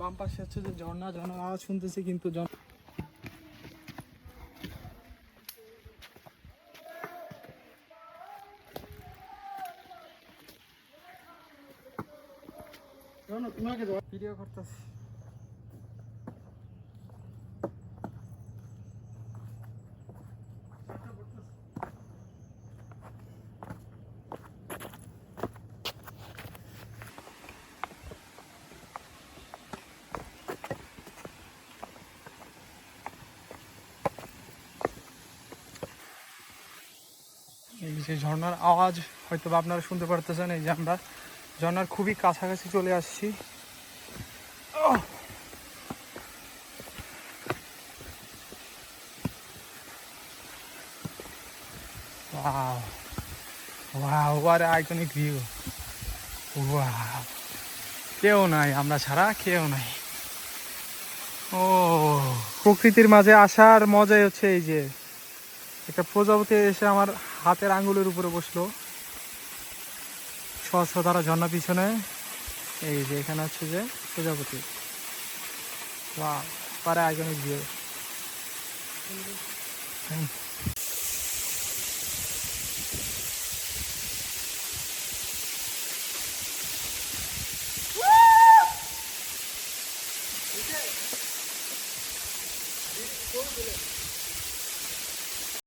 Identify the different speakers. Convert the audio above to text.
Speaker 1: বাম পাশে হচ্ছে যে ঝর্ণা ঝর্ণা শুনতেছি কিন্তু ঝর্ণা তোমাকে ভিডিও করতেছি। এই যে ঝর্ণার আওয়াজ হয়তো বা আপনারা শুনতে পারতেছেন এই যে আমরা ঝর্ণার খুবই কাছাকাছি চলে আসছি! Wow. Wow, what an iconic view. Wow. কেউ নাই আমরা ছাড়া কেউ নাই ও প্রকৃতির মাঝে আসার মজাই হচ্ছে এই যে একটা প্রজাপতি এসে আমার হাতের আঙ্গুলের উপরে বসল। স্বচ্ছ তারা ঝর্ণা পিছনে। এই যে এখানে হচ্ছে যে প্রজাপতি। বা পারে আগে গিয়ে Thank you.